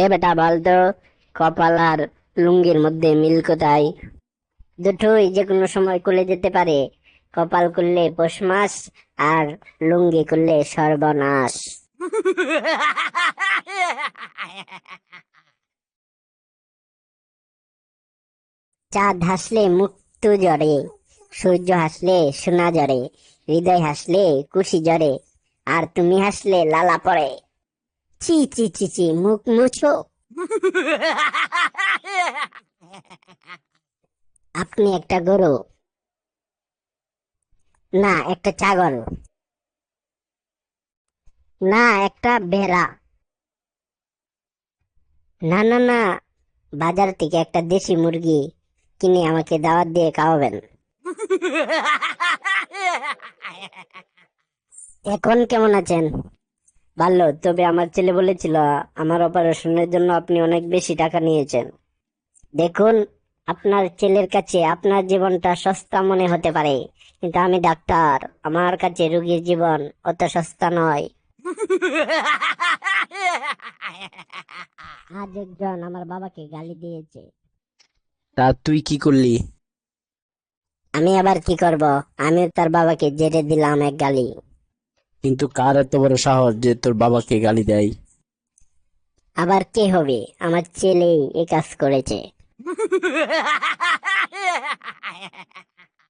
এ বেটা বলতো কপাল আর লুঙ্গির মধ্যে মিল কোথায় দুটোই যে কোনো সময় খুলে যেতে পারে। কপাল করলে পৌষ মাস আর লুঙ্গি করলে সর্বনাশ। চাঁদ হাসলে মুক্তু জরে সূর্য হাসলে সোনা জরে হৃদয় হাসলে কুশি জরে আর তুমি হাসলে লালা পড়ে। চি চি চি চি মুখ মুছো আপনি একটা গরু। না, একটা ছাগল। না, একটা বেড়া না না না, বাজার থেকে একটা দেশি মুরগি কিনে আমাকে দাওয়াত দিয়ে খাওয়াবেন। এখন কেমন আছেন? ভালো তবে আমার ছেলে বলেছিল আমার অপারেশনের জন্য আপনি অনেক বেশি টাকা নিয়েছেন। দেখুন আপনার ছেলের কাছে আপনার জীবনটা সস্তা মনে হতে পারে কিন্তু আমি ডাক্তার আমার কাছে রুগীর জীবন অত সস্তা নয়। আজ একজন আমার বাবাকে গালি দিয়েছে। তা তুই কি করলি? আমি আবার কি করব? আমি তার বাবাকে জেরে দিলাম এক গালি। কিন্তু কার এত বড় সাহস যে তোর বাবাকে গালি দেয়? আবার কে হবে? আমার ছেলেই এ কাজ করেছে।